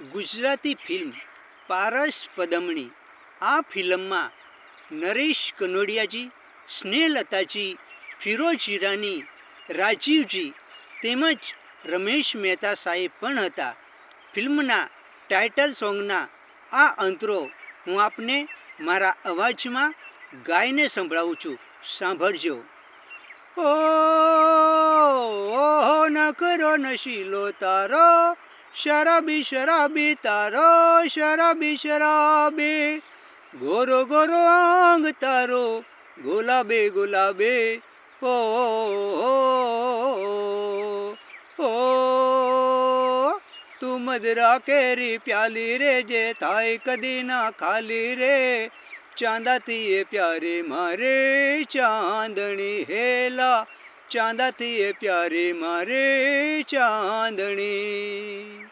Gujarati film પારસ પદમણી. આ ફિલ્મમાં નરેશ કનોડિયાજી, સ્નેહલતાજી, ફિરોજ હિરાની રાજીવજી તેમજ રમેશ મહેતા સાહેબ પણ હતા. ફિલ્મના ટાઇટલ સોંગના આ અંતરો હું આપને મારા અવાજમાં ગાઈને સંભળાવું છું. સાંભળજો. ઓ ન કરો નશીલો તારો. શરાબી શરાબી તારો શરાબી શરાબી ગોરો ગોરો આંગ, તારો ગુલાબે ગુલાબે. ઓ તું મદરા કેરી પ્યાલી રે, જે થાય કદી ના ખાલી રે. ચાંદાથી એ પ્યારે મારે ચાંદણી હેલા. ચાંદાથી એ પ્યારે મારે ચાંદણી.